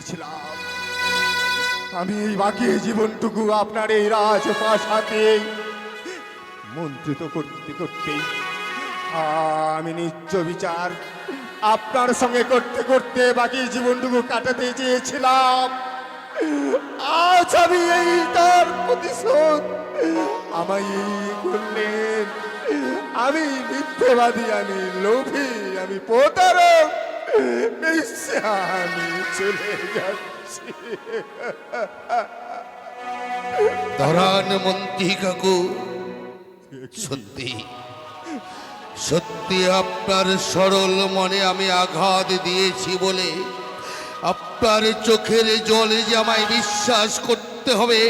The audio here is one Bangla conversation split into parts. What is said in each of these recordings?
চেয়েছিলাম আমি এই বাকি জীবনটুকু আপনার এই রাজপ্রাসাতে মন্ত্রিত করতে করতেই আমি নিত্য বিচার। আপনার সঙ্গে করতে করতে বাকি জীবনটুকু কাটাতে চেয়েছিলাম। আজ আমি এই তার প্রতিশোধ আমায় করলেন। আমি মিথ্যেবাদী, আমি লোভী, আমি প্রতারক। কাকু, সত্যি সত্যি আপনার সরল মনে আমি আঘাত দিয়েছি বলে আপনার চোখের জলে যে আমায় বিশ্বাস করতে হবে,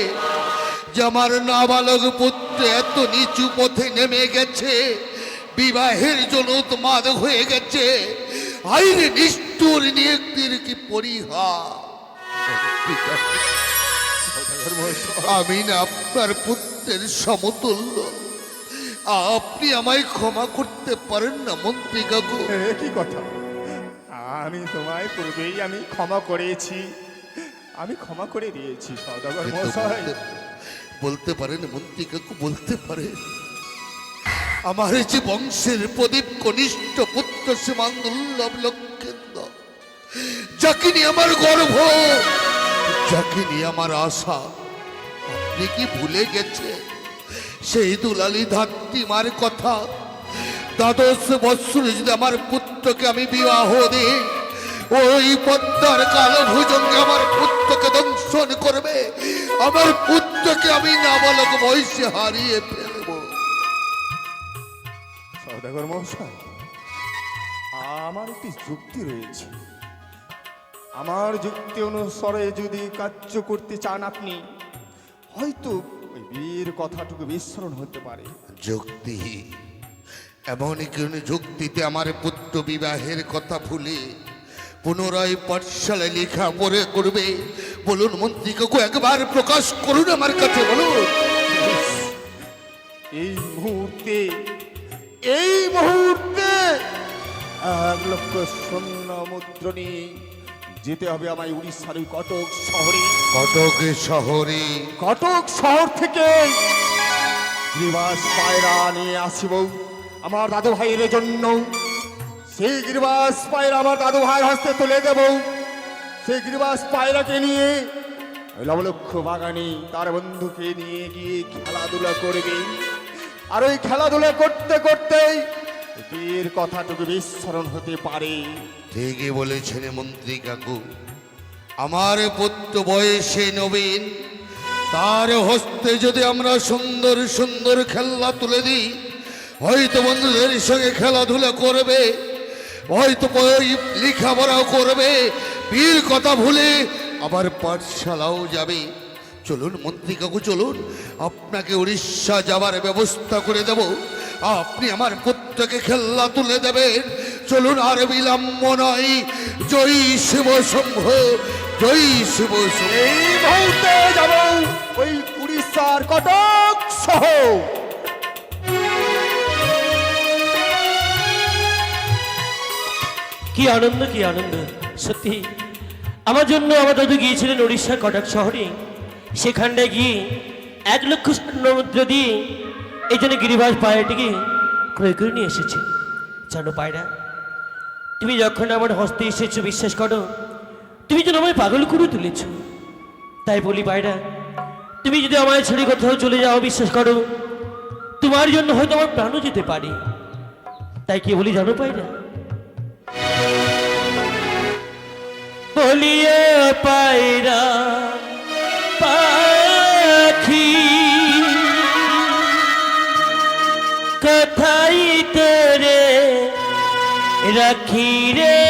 যে আমার নাবালক পুত্র এত নিচু পথে নেমে গেছে, বিবাহের জন্য উন্মাদ হয়ে গেছে আইরে নিষ্ঠুর নিয়ক্তির কি পরিহা আমি না আপনার পুত্রের সমতুল্য। আপনি আমায় ক্ষমা করতে পারেন না মন্ত্রী কাকু। কি কথা? আমি তোমায় পূর্বেই আমি ক্ষমা করেছি। আমি ক্ষমা করে দিয়েছি সদাগর মশাই বলতে- পারেন মন্ত্রী কাকু বলতে পারে আমার যে বংশের প্রদীপ কনিষ্ঠ পুত্র সীমান দুর্লভ লক্ষেন্দ্র যাকে নিয়ে আমার গর্ব যাকে নিয়ে আমার আশা, আপনি কি ভুলে গেছে সেই দুলালি ধাত্রীমার কথা, দ্বাদশ বৎসরে যদি আমার পুত্রকে আমি বিবাহ দিই, ওই পদ্মার কালো ভুজঙ্গে আমার পুত্রকে দংশন করবে, আমার পুত্রকে আমি নাবালক বয়সে হারিয়ে ফেলব। সদাগর মশাই আমার একটি যুক্তি রয়েছে। আমার যুক্তি অনুসারে যদি কার্য করতে চান আপনি হয়তো ওই বীর কথাটুকু বিস্মরণ হতে পারে। যুক্তি? এমন কোন যুক্তিতে আমার পুত্র বিবাহের কথা ভুলে পুনরায় পাঠশালে লেখা পড়ে করবে? বলুন মন্ত্রী কাকু একবার প্রকাশ করুন আমার কাছে বলুন। এই মুহূর্তে এই মুহূর্তে এক লক্ষ শূন্য মুদ্র নিয়ে যেতে হবে আমায় উড়িষ্যার ওই কটক শহরে। কটক শহরে। কটক শহর থেকে গিরিবাস পায়রা নিয়ে আসিব আমার দাদু ভাইয়ের জন্য। সেই গিরিবাস পায়রা আমার দাদু ভাইয়ের হস্তে তুলে দেব। সেই গিরিবাস পায়রাকে নিয়ে লবলক্ষ বাগানে তার বন্ধুকে নিয়ে গিয়ে খেলাধুলা করবে। আর ওই খেলাধুলা করতে করতেই বীর কথাটুকু বিস্মরণ হতে পারে। ঠিকই বলেছেন মন্ত্রী কাকু, আমার পুত্র বয়সে নবীন, তার হস্তে যদি আমরা সুন্দর সুন্দর খেলনা তুলে দিই, হয়তো বন্ধুদের সঙ্গে খেলাধুলা করবে, হয়তো লেখাপড়াও করবে বীর কথা ভুলে আবার পাঠশালাও যাবে। চলুন মন্ত্রী কাকু চলুন। আপনাকে উড়িষ্যা যাবার ব্যবস্থা করে দেব। আপনি আমার পুত্রকে খেলা তুলে দেবেন। চলুন আর বিলম্ব নয়। জয় শিব শম্ভ জয় শিব এই মুহূর্তে যাব ওই উড়িষ্যার কটক সহ কি আনন্দ কি আনন্দ। সত্যি আমার জন্য আমার দাদু গিয়েছিলেন উড়িষ্যার কটক শহরে সেখানটায় গিয়ে এক লক্ষ মুদ্রা দিয়ে এই জন্য গিরিবাস পায়রাটিকে ক্রয় করে নিয়ে এসেছে। জানো পায়রা, তুমি যখন আমার হস্তে এসেছ, বিশ্বাস করো, তুমি যেন আমায় পাগল করে তুলেছ। তাই বলি পায়রা, তুমি যদি আমায় ছেড়ে কোথাও চলে যাও, বিশ্বাস করো, তোমার জন্য হয়তো আমার প্রাণও যেতে পারে। তাই কি বলি জানো পায়রা? বলিয়ে পায়রা রাখি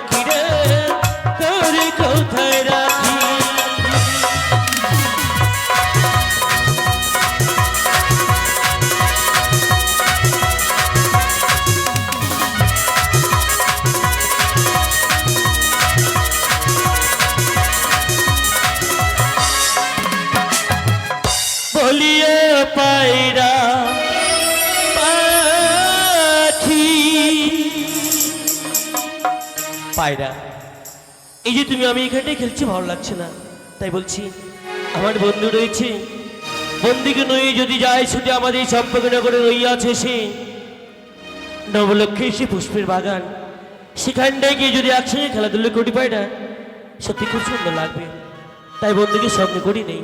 Lucky. এই যে তুমি, আমি এখানটায় খেলছি, ভালো লাগছে না। তাই বলছি, আমার বন্ধু রয়েছে। বন্দিকে নই, যদি যায় শুধু আমাদের এই চম্পকনগরে রই আছে সে। নবলক্ষে সে পুষ্পের বাগান। সেখানটায় গিয়ে যদি একসঙ্গে খেলাধুলো করি পায়রা সত্যি খুব সুন্দর লাগবে। তাই বন্ধুকে সঙ্গে করি নেই।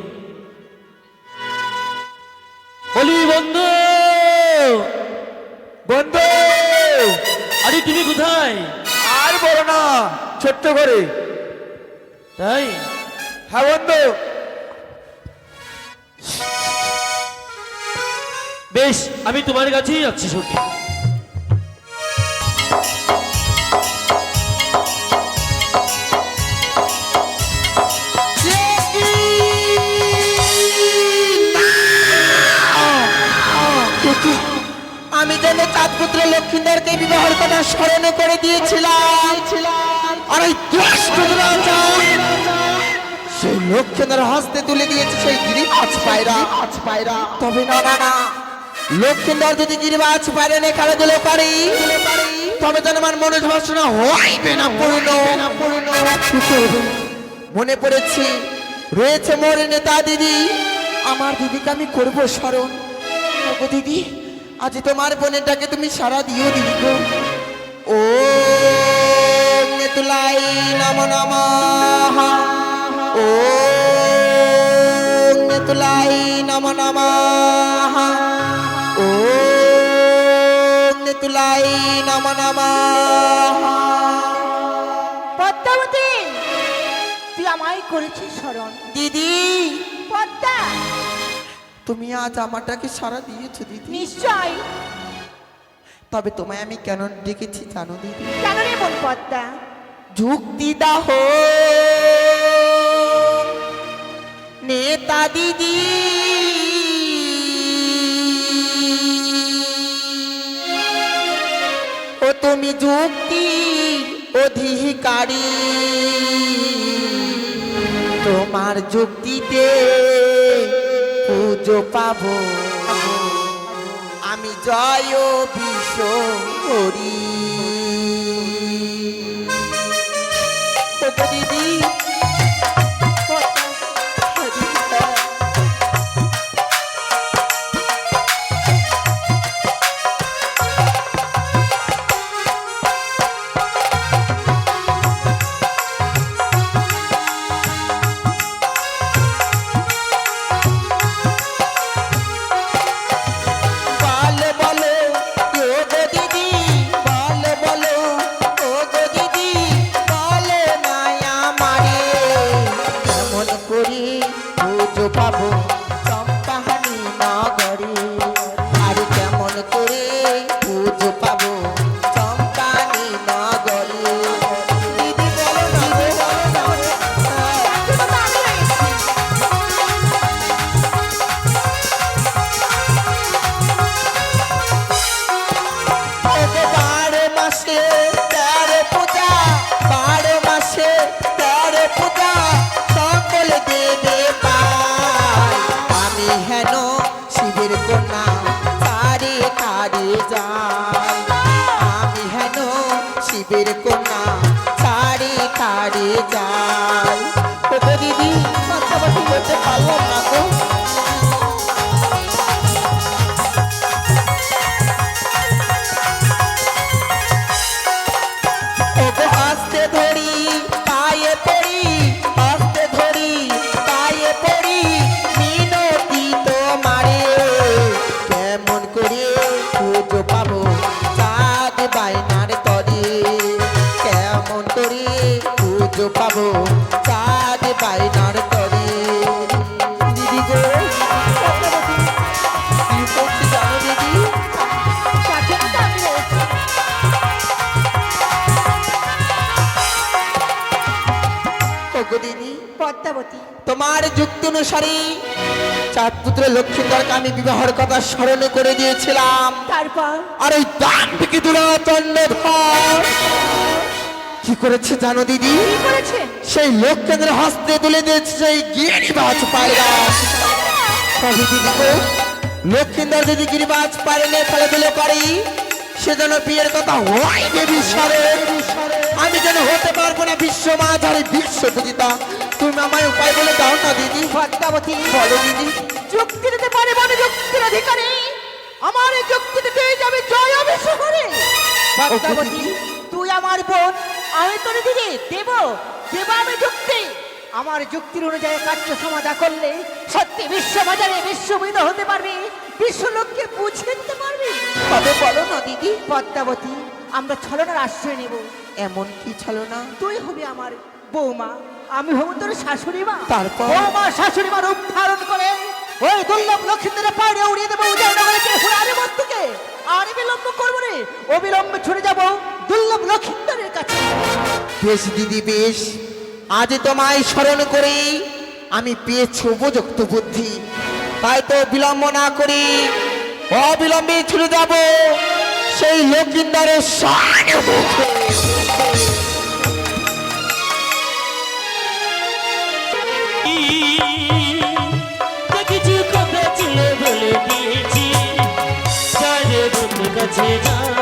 বলি, বন্ধু! বন্ধু! আরে, তুমি কোথায়? আর বলো না, ছোট্ট করে। তাই? হ্যাঁ বন্ধু। বেশ আমি তোমার কাছেই যাচ্ছি সত্যি আমি যেন চাঁদপুত্র লক্ষ্মীদারকে বিবাহের কথা স্মরণ করে দিয়েছিলাম। আর রাজা সেই লক্ষ্মীদার হাসতে তুলে দিয়েছে সেই গিরিবাজ পায়রা। পায়রা তবে না না না লক্ষ্মীদার যদি গিরিবাজ পায়রা নিয়ে খেলাধুলো পারি তবে যেন আমার মনে বাসনা হইবে না পূর্ণ? মনে পড়েছি, রয়েছে মোর নেতা দিদি, আমার দিদিকে আমি করব স্মরণ। দিদি, আজ তোমার বোনেরটাকে তুমি সারা দিও দিদি ও নেতুলাই নম নম। ও নেতুলাই নম নম। ও নেতুলাই নম নম। পদ্মাবতী তুই আমায় করেছিস স্মরণ। দিদি। পদ্মা। তুমি আজ আমারটাকে সারা দিয়েছ দিদি। নিশ্চয়। তবে তোমায় আমি কেন ডেকেছি জানো দিদি? কেন রে মন পদ্মা যুক্তি দাহ নেতা দিদি ও তুমি যুক্তি অধিকারী। তোমার যুক্তিতে পুজো পাবো। আমি জয় বিশ্ব করি। তারে যাই। আমি হেন শিবের কন্যা তারে তারে যায় দিদি পাশাপাশি করতে পারলাম না গো। যুক্তি অনুসারে চাঁদ পুত্র লক্ষ্মীন্দরকে আমি বিবাহের কথা স্মরণ করে দিয়েছিলাম। তারপর? আর ওই দাম্ভিকি দুরাচন্ড ধর। কি করেছে জানো দিদি? সেই লোককেন্দ্রের হস্তে তুলে দিয়েছে সেই গিরিবাজ পায়রা তবে দিদি গো লক্ষ্মীন্দর যদি গিরিবাজ পায়রা নিয়ে খেলাধুলো করি সে যেন বিয়ের কথা হয় দেবী স্বরে আমি যেন হতে পারব না বিশ্ব মাঝারি বিশ্ব পূজিতা। তুমি আমায় উপায় বলে দাও না দিদি। পদ্মাবতী বলো দিদি। যুক্তি দিতে পারে মানে যুক্তির অধিকারী। আমার এই যুক্তি দিতে যাবে জয় হবে শহরে পদ্মাবতী তুই আমার বোন আমি তোর দিদি দেব দেব আমি যুক্তি। আমার যুক্তির অনুযায়ী কার্য সমাধা করলে সত্যি বিশ্ব বাজারে বিশ্ববিদ হতে পারবি বিশ্ব লোককে বুঝিয়ে দিতে পারবি। তবে বলো না দিদি। পদ্মাবতী আমরা ছলনার আশ্রয় নেব। এমন কি ছিল না তুই হবি আমার বৌমা। আমি হব তোর শাশুড়ি মা। তারপর? ও মা শাশুড়ি মা রূপ ধারণ করে ওই দুর্লভ লক্ষ্মীদের পাড়ে উড়িয়ে দেবো উদয়নগরে আরে মস্তুকে আর বিলম্ব করব রে। অবিলম্বে ছুটে যাব দুর্লভ লক্ষ্মীদের কাছে। বেশ দিদি বেশ। আজ তোমায় স্মরণ করে আমি পেয়েছি উপযুক্ত বুদ্ধি। তাই তো বিলম্ব না করি অবিলম্বে ছুটে যাব সেই লক্ষিন্দারের সামনে বন্ধু কাছে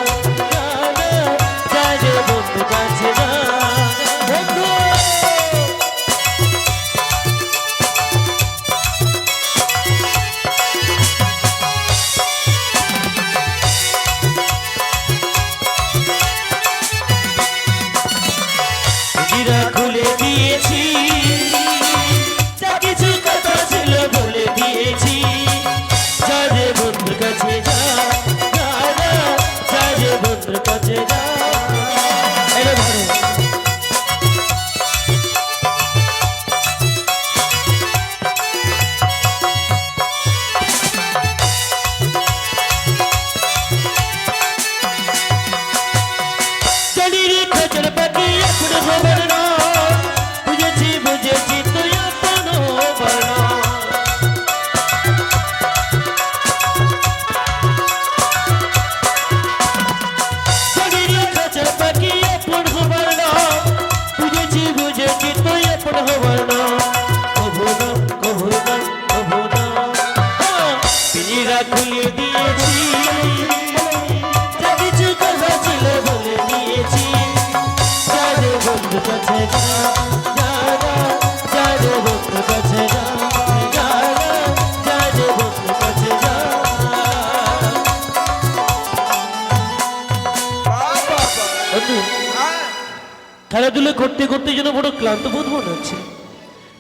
খেলাধুলো করতে করতে যেন বড় ক্লান্ত বোধ মনে হচ্ছে।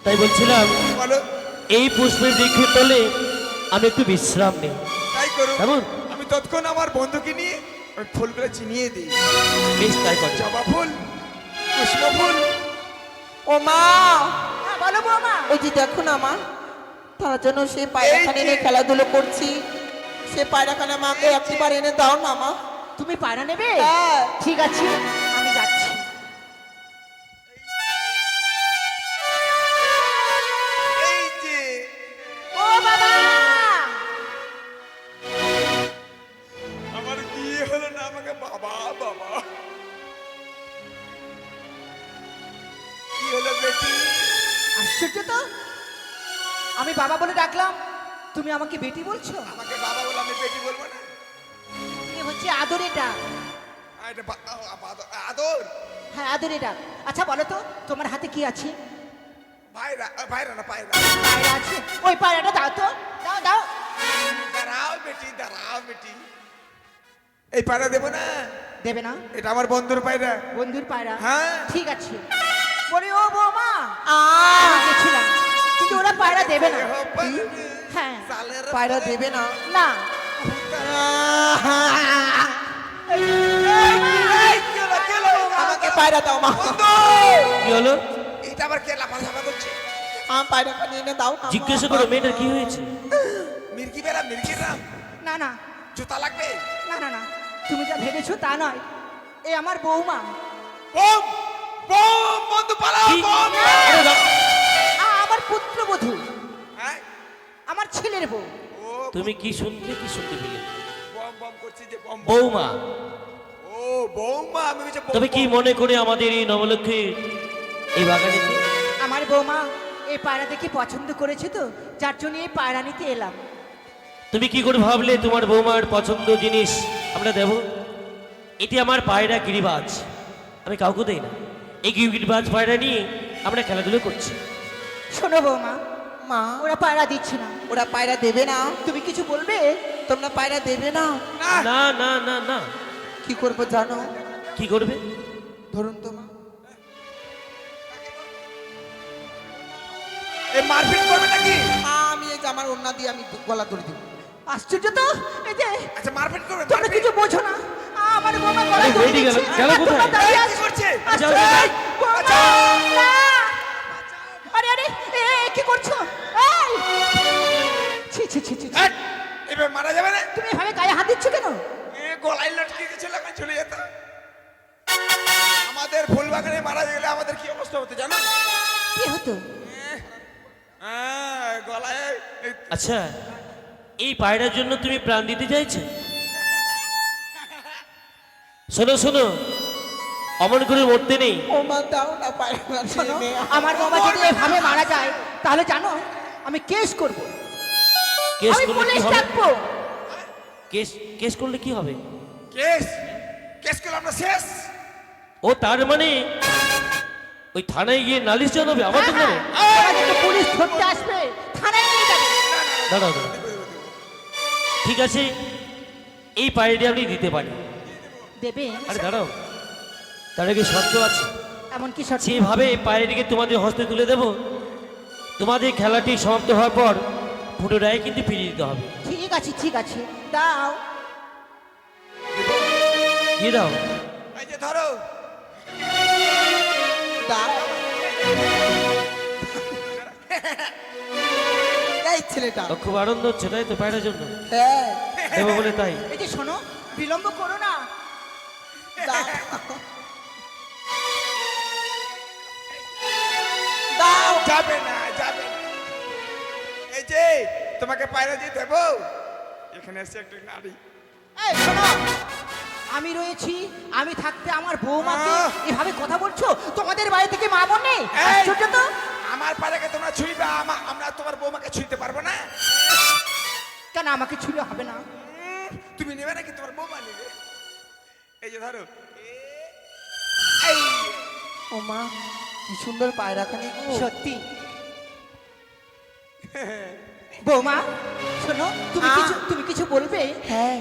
তাই বলছিলাম বলো। এই পুষ্পের বৃক্ষের তলে আমি একটু বিশ্রাম নেই। তাই করো। কেমন? আমি তৎক্ষণ আমার বন্ধুকে নিয়ে ওই ফুলগুলো চিনিয়ে দিই। বেশ তাই কর। জবা ফুল পুষ্প ফুল। ও মা! হ্যাঁ বলো বৌমা। ওই যে দেখো না মা তার জন্য সে পায়রাখানে নিয়ে খেলাধুলো করছি। সে পায়রাখানা মাকে একটিবার এনে দাও না মা। তুমি পায়রা নেবে? হ্যাঁ। ঠিক আছে। বাবা। কি হলো বেটি? আশ্চর্য তো? আমি বাবা বলে ডাকলাম তুমি আমাকে বেটি বলছো? আমাকে বাবা বলে আমি বেটি বলব না? এ হচ্ছে আদরেটা আর এটা বা- আ- আ- আদর হ্যাঁ আদরেটা আচ্ছা বলো তো তোমার হাতে কি আছে? ভাইরা আ, ভাইরা না পায়রা। পায়রা আছে। ওই পায়রাটা দাও তো। দাও দাও। দাঁড়াও বেটি দাঁড়াও বেটি। এই পায়রা দেবো না। দেবে না? এটা আমার বন্ধুর পায়রা। বন্ধুর পায়রা? হ্যাঁ। ঠিক আছে। বলে ও বৌমা। গেছিলাম। কিন্তু ওরা পায়রা দেবে না। হ্যাঁ। পায়রা দেবে না। না। আমাকে পায়রা দাও মা। কি হলো? এটা আবার কে লাফালাফা করছে? আমার এনে দাও না মা। জিজ্ঞাসা করো মেয়েটার কি হয়েছে? মির্কি বেড়া মির্কি রাম। না না। জুতা লাগবে? না না না। তুমি যা ভেবেছো তা নয়। এ আমার বৌমা। বোম বোম বন্ধু পালাও কি? বোম আরে দাও। পুত্রবধূ হ্যাঁ? আমার ছেলের বউ। ও তুমি কি শুনতে কি শুনতে পেলে? বম বম করছি যে বম বম। ও বৌমা আমি তবে কি মনে করে আমাদের এই নবলক্ষ্মীর এই বাগানেতে আমার বৌমা এই পায়রা দেখে পছন্দ করেছে তো যার জন্য এই পায়রা নিতে এলাম। তুমি কি করে ভাবলে তোমার বৌমার পছন্দ জিনিস আমরা দেব? এটি আমার পায়রা গিরিবাজ। আমি কাউকে দেই না। এই গিরিবাজ পায়রা নিয়ে আমরা খেলাধুলো করছি। শোনো বৌমা মা ওরা পায়রা দিচ্ছে না। ওরা পায়রা দেবে না। তুমি কিছু বলবে? তোমরা পায়রা দেবে না? না। না না না কি করব জানো? কি করবে? ধরুন তো মা। এ মারপিট করবে নাকি? আমি এই যে আমার ওন্না দিয়ে আমি গলা ধরে দিব। আশ্চর্য তো? এই যে আচ্ছা মারপিট করবে তোমরা কিছু বোঝো না। আমার বৌমা আরে, দড়ি গেল। গেল কোথায়? দাঁড়িয়ে কি করছে! আরে আরে কি করছ? এই! ছি ছি ছি ছি। এবার মারা যাবে না তুমি এভাবে গায়ে হাত দিচ্ছ কেন? এ গলায় লটকে গেছিল আমি চলে যেতাম আমাদের ফুল বাগানে মারা গেলে আমাদের কি অবস্থা হতো জানো? কি হতো? হ্যাঁ গলায় আচ্ছা। এই পায়রার জন্য তুমি প্রাণ দিতে চাইছো? শোনো শোনো। অমন করে মরতে নেই। ও মা দাও না পায়রা শোনো আমার বাবা যদি এভাবে মারা যায় তাহলে জানো আমি কেস করব। কেস আমি করলে পুলিশ ডাকবো। কেস কেস করলে কি হবে? কেস কেস করলে আমরা শেষ। ও তার মানে ওই থানায় গিয়ে নালিশ জানাবে আমাদের নামে হ্যাঁ, এবার যদি পুলিশ ধরতে আসবে থানায় নিয়ে যাবে। দাঁড়াও দাঁড়াও। ঠিক আছে এই পায়রাটি আপনি দিতে পারি দেবে আরে দাঁড়াও তার কি শর্ত আছে। এমন কি সত্যি যেভাবে এই পায়রাটিকে তোমাদের হস্তে তুলে দেব তোমাদের খেলাটি সমাপ্ত হওয়ার পর পুনরায় কিন্তু ফিরিয়ে দিতে হবে। ঠিক আছে ঠিক আছে। দাও। দিয়ে দাও। এই যে ধরো। দাও। এই ছেলেটা। খুব আনন্দ হচ্ছে তাই তো পায়রার জন্য? হ্যাঁ। দেবো বলে তাই? এই যে শোনো বিলম্ব করো না। দাও। যাবে না যাবে না। এই যে তোমাকে পায়রা দিয়ে দেবো। এখানে এসে একটা নারী। এই শোনো। আমি রয়েছি আমি থাকতে আমার বৌমাকে আহ! এভাবে কথা বলছো? তোমাদের বাড়ি থেকে মা বোন নেই? এই! আশ্চর্য তো। আমার পায়রাকে তোমরা ছুঁইবে আমা- আমরা তোমার বৌমাকে ছুঁইতে পারব না। কেন আমাকে ছুলে হবে না? তুমি নেবে নাকি তোমার বৌমা নেবে? এই যে ধরো। এই। ও মা কি সুন্দর পায়রাখানি সত্যি? বৌমা শোনো তুমি কিছু তুমি কিছু বলবে? হ্যাঁ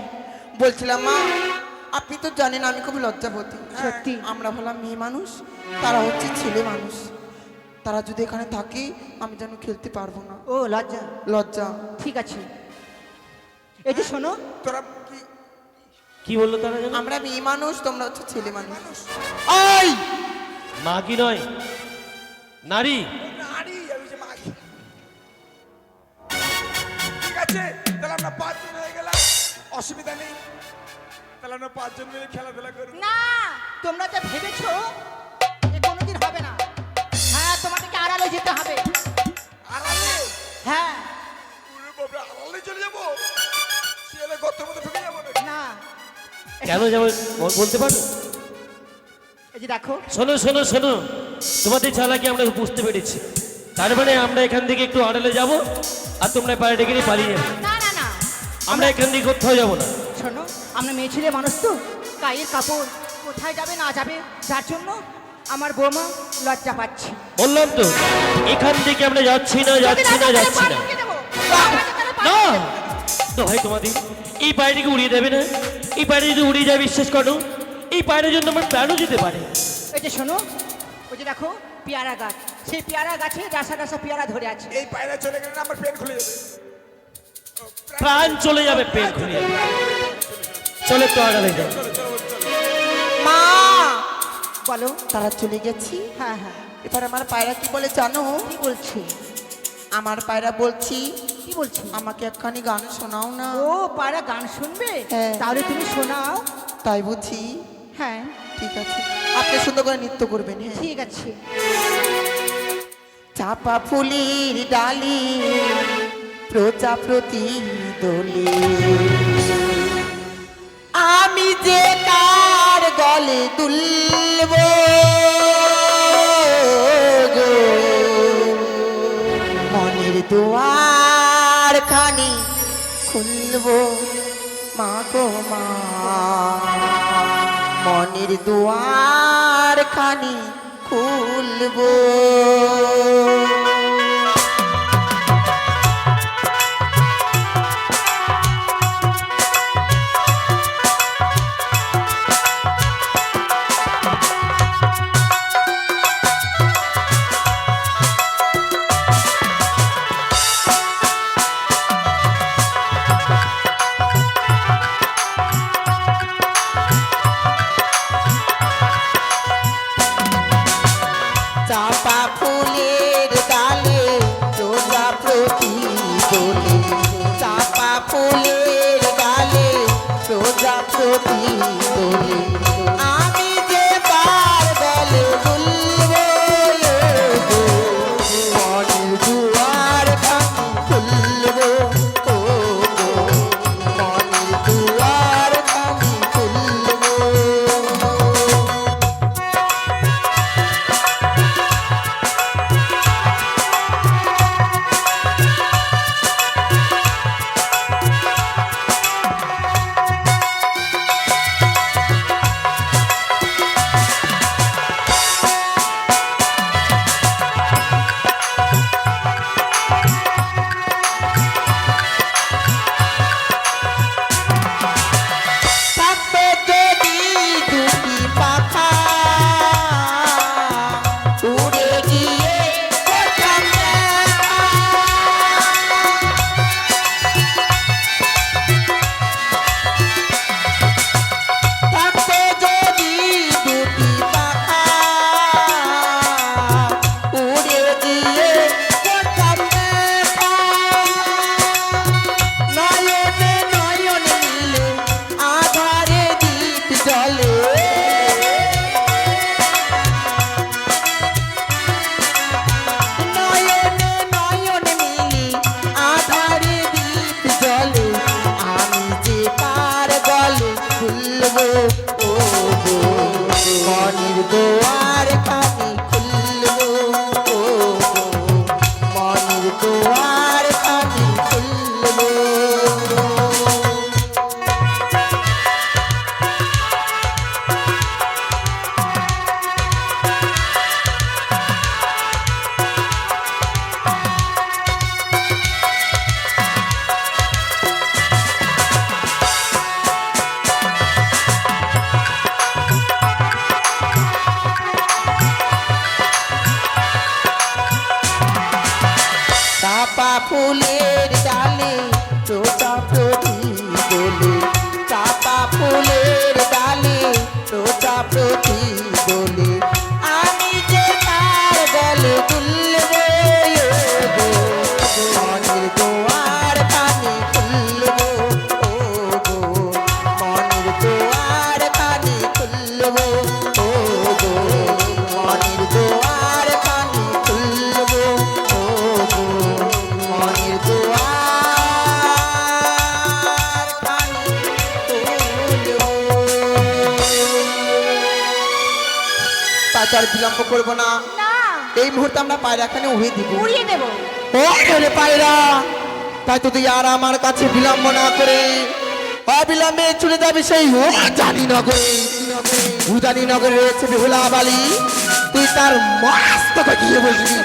বলছিলাম মা আপনি তো জানেন আমি খুব লজ্জাবতী। সত্যি। আমরা হলাম মেয়ে মানুষ তারা হচ্ছে ছেলে মানুষ। তারা যদি এখানে থাকে আমি যেন খেলতে পারব না। ও লজ্জা। লজ্জা। ঠিক আছে। এই যে শোনো। তোরা কি কি বলল তারা যেন? আমরা মেয়ে মানুষ তোমরা হচ্ছে ছেলে মানুষ। এই! মা কি নয়? নারী? নারী আমি যে মাগি। ঠিক আছে তাহলে আমরা পাঁচজন হয়ে গেলাম। অসুবিধা নেই। তাহলে আমরা পাঁচজন মিলে খেলাধুলা করব। না তোমরা যা ভেবেছো যেতে হবে। আড়ালে হ্যাঁ। পুরো বাবা আড়ালে চলে যাব শিয়ালে গর্তের মধ্যে ঢুকে যাব না। কেন যাব? বলতে পারো? এই যে দেখো। শোনো শোনো শোনো। তোমাদের চালাকি আমরা বুঝতে পেরেছি। তার মানে আমরা এখান থেকে একটু আড়ালে যাব আর তোমরা পায়রাটিকে নিয়ে পালিয়ে যাবে। না না না। আমরা এখান থেকে কোথাও যাব না। শোনো আমরা মেয়ে ছেলে মানুষ তো। গায়ের কাপড় কোথায় যাবে না যাবে যার জন্য আমার বৌমা লজ্জা পাচ্ছি। বললাম তো এখান থেকে আমরা যাচ্ছি না যাচ্ছি না যাচ্ছি না। না তো ভাই তোমাদের এই পায়রাটিকে উড়িয়ে দেবে না। এই পায়রা যদি উড়িয়ে যায় বিশ্বাস করো এই পায়রার জন্য আমার প্রাণও যেতে পারে। এই যে শোনো ওই যে দেখো পেয়ারা গাছ। সেই পেয়ারা গাছে ডাসা ডাসা পেয়ারা ধরে আছে। এই পায়রা চলে গেলে আমার পেন খুলে যাবে। প্রাণ- চলে যাবে পেন খুলে চলে তো আড়ালে যাও মা! বলো। তারা চলে গেছি। হ্যাঁ হ্যাঁ। এবার আমার পায়রা কি বলে জানো? কি বলছি? আমার পায়রা বলছি কি বলছি? আমাকে একখানি গান শোনাও না। ও পায়রা গান শুনবে? হ্যাঁ। তাহলে তুমি শোনাও। তাই বুঝি? হ্যাঁ। ঠিক আছে। আপনি সুন্দর করে নৃত্য করবেন হ্যাঁ। ঠিক আছে। চাপা ফুলির ডালে প্রজাপতি দলি। আমি যেটা গলে তুলব মনের দুয়ার খানি খুলব মা গো মা। মনের দুয়ার খানি খুলব। আর বিলম্ব করব না। এই মুহূর্তে আমরা পায়রাখানে উড়িয়ে দিব। উড়িয়ে দেব। পায়রা তাই তো তুই আর আমার কাছে বিলম্ব না করে অবিলম্বে চলে যাবে সেই জানি নগরে। জানি নগরে রয়েছে বিহুলা বালি। তুই তার মস্ত গিয়ে বসবি।